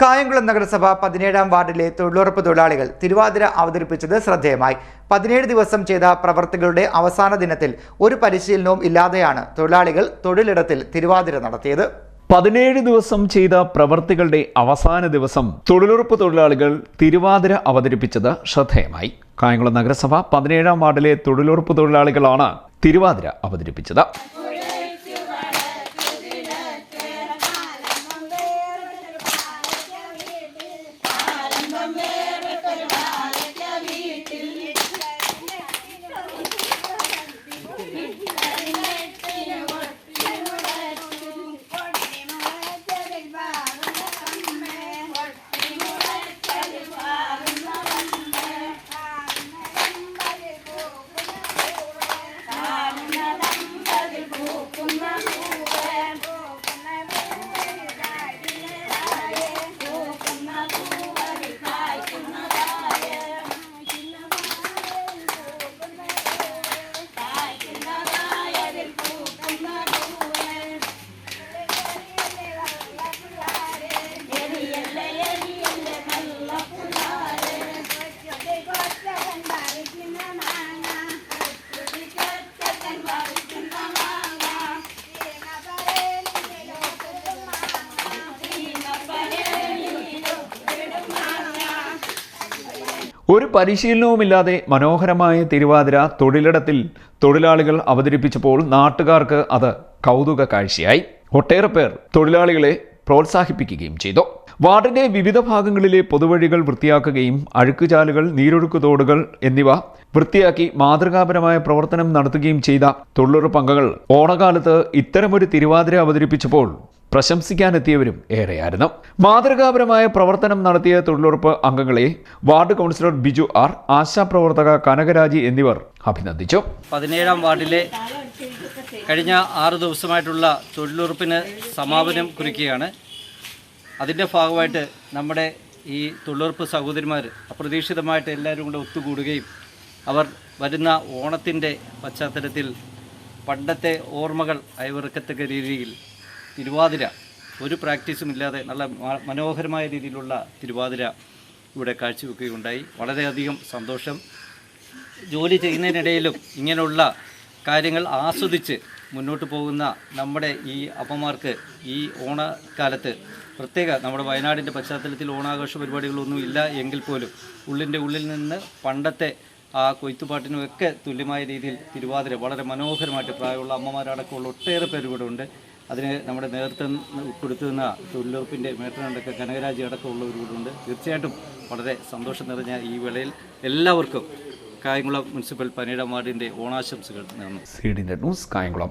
കായംകുളം നഗരസഭ പതിനേഴാം വാർഡിലെ തൊഴിലുറപ്പ് തൊഴിലാളികൾ തിരുവാതിര അവതരിപ്പിച്ചത് ശ്രദ്ധേയമായി. പതിനേഴ് ദിവസം ചെയ്ത പ്രവർത്തികളുടെ അവസാന ദിനത്തിൽ ഒരു പരിശീലനവും ഇല്ലാതെയാണ് തൊഴിലാളികൾ തൊഴിലിടത്തിൽ തിരുവാതിര നടത്തിയത്. പതിനേഴ് ദിവസം ചെയ്ത പ്രവർത്തികളുടെ അവസാന ദിവസം തൊഴിലുറപ്പ് തൊഴിലാളികൾ തിരുവാതിര അവതരിപ്പിച്ചത് ശ്രദ്ധേയമായി. കായംകുളം നഗരസഭ പതിനേഴാം വാർഡിലെ തൊഴിലുറപ്പ് തൊഴിലാളികളാണ് തിരുവാതിര അവതരിപ്പിച്ചത്. ഒരു പരിശീലനവുമില്ലാതെ മനോഹരമായ തിരുവാതിര തൊഴിലിടത്തിൽ തൊഴിലാളികൾ അവതരിപ്പിച്ചപ്പോൾ നാട്ടുകാർക്ക് അത് കൗതുക കാഴ്ചയായി ഒട്ടേറെ പേർ തൊഴിലാളികളെ പ്രോത്സാഹിപ്പിക്കുകയും ചെയ്തു. വാർഡിന്റെ വിവിധ ഭാഗങ്ങളിലെ പൊതുവഴികൾ വൃത്തിയാക്കുകയും അഴുക്കുചാലുകൾ നീരൊഴുക്ക് തോടുകൾ എന്നിവ വൃത്തിയാക്കി മാതൃകാപരമായ പ്രവർത്തനം നടത്തുകയും ചെയ്ത തൊഴിലുറപ്പ് ഓണകാലത്ത് ഇത്തരമൊരു തിരുവാതിര അവതരിപ്പിച്ചപ്പോൾ പ്രശംസിക്കാനെത്തിയവരും ഏറെയായിരുന്നു. മാതൃകാപരമായ പ്രവർത്തനം നടത്തിയ തൊഴിലുറപ്പ് അംഗങ്ങളെ വാർഡ് കൗൺസിലർ ബിജു ആർ ആശാപ്രവർത്തക കനകരാജി എന്നിവർ അഭിനന്ദിച്ചു. പതിനേഴാം വാർഡിലെ കഴിഞ്ഞ ആറ് ദിവസമായിട്ടുള്ള തൊഴിലുറപ്പിന് സമാപനം കുറിക്കുകയാണ്. അതിന്റെ ഭാഗമായിട്ട് നമ്മുടെ ഈ തൊഴിലുറപ്പ് സഹോദരിമാർ അപ്രതീക്ഷിതമായിട്ട് എല്ലാവരും കൂടെ ഒത്തുകൂടുകയും അവർ വരുന്ന ഓണത്തിന്റെ പശ്ചാത്തലത്തിൽ പണ്ടത്തെ ഓർമ്മകൾ അയവിറക്കത്തക്ക രീതിയിൽ തിരുവാതിര ഒരു പ്രാക്ടീസും ഇല്ലാതെ നല്ല മനോഹരമായ രീതിയിലുള്ള തിരുവാതിര ഇവിടെ കാഴ്ചവെക്കുകയുണ്ടായി. വളരെയധികം സന്തോഷം. ജോലി ചെയ്യുന്നതിനിടയിലും ഇങ്ങനെയുള്ള കാര്യങ്ങൾ ആസ്വദിച്ച് മുന്നോട്ട് പോകുന്ന നമ്മുടെ ഈ അപ്പമാർക്ക് ഈ ഓണക്കാലത്ത് പ്രത്യേക നമ്മുടെ വയനാടിന്റെ പശ്ചാത്തലത്തിൽ ഓണാഘോഷ പരിപാടികളൊന്നും ഇല്ല എങ്കിൽ പോലും ഉള്ളിന്റെ ഉള്ളിൽ നിന്ന് പണ്ടത്തെ ആ കൊയ്ത്തുപാട്ടിനും ഒക്കെ തുല്യമായ രീതിയിൽ തിരുവാതിര വളരെ മനോഹരമായിട്ട് പ്രായമുള്ള അമ്മമാരടക്കമുള്ള ഒട്ടേറെ പേര് ഇവിടെ ഉണ്ട്. അതിന് നമ്മുടെ നേതൃത്വം കൊടുത്തുന്ന തൊഴിലുറപ്പിന്റെ മേട്ടനടക്കം കനകരാജി അടക്കമുള്ളവരുകൂടുണ്ട് തീർച്ചയായിട്ടും വളരെ സന്തോഷം നിറഞ്ഞ ഈ വേളയിൽ എല്ലാവർക്കും കായംകുളം മുനിസിപ്പൽ പനീടം വാർഡിന്റെ ഓണാശംസകൾ നേർന്നു. C news Kayamkulam.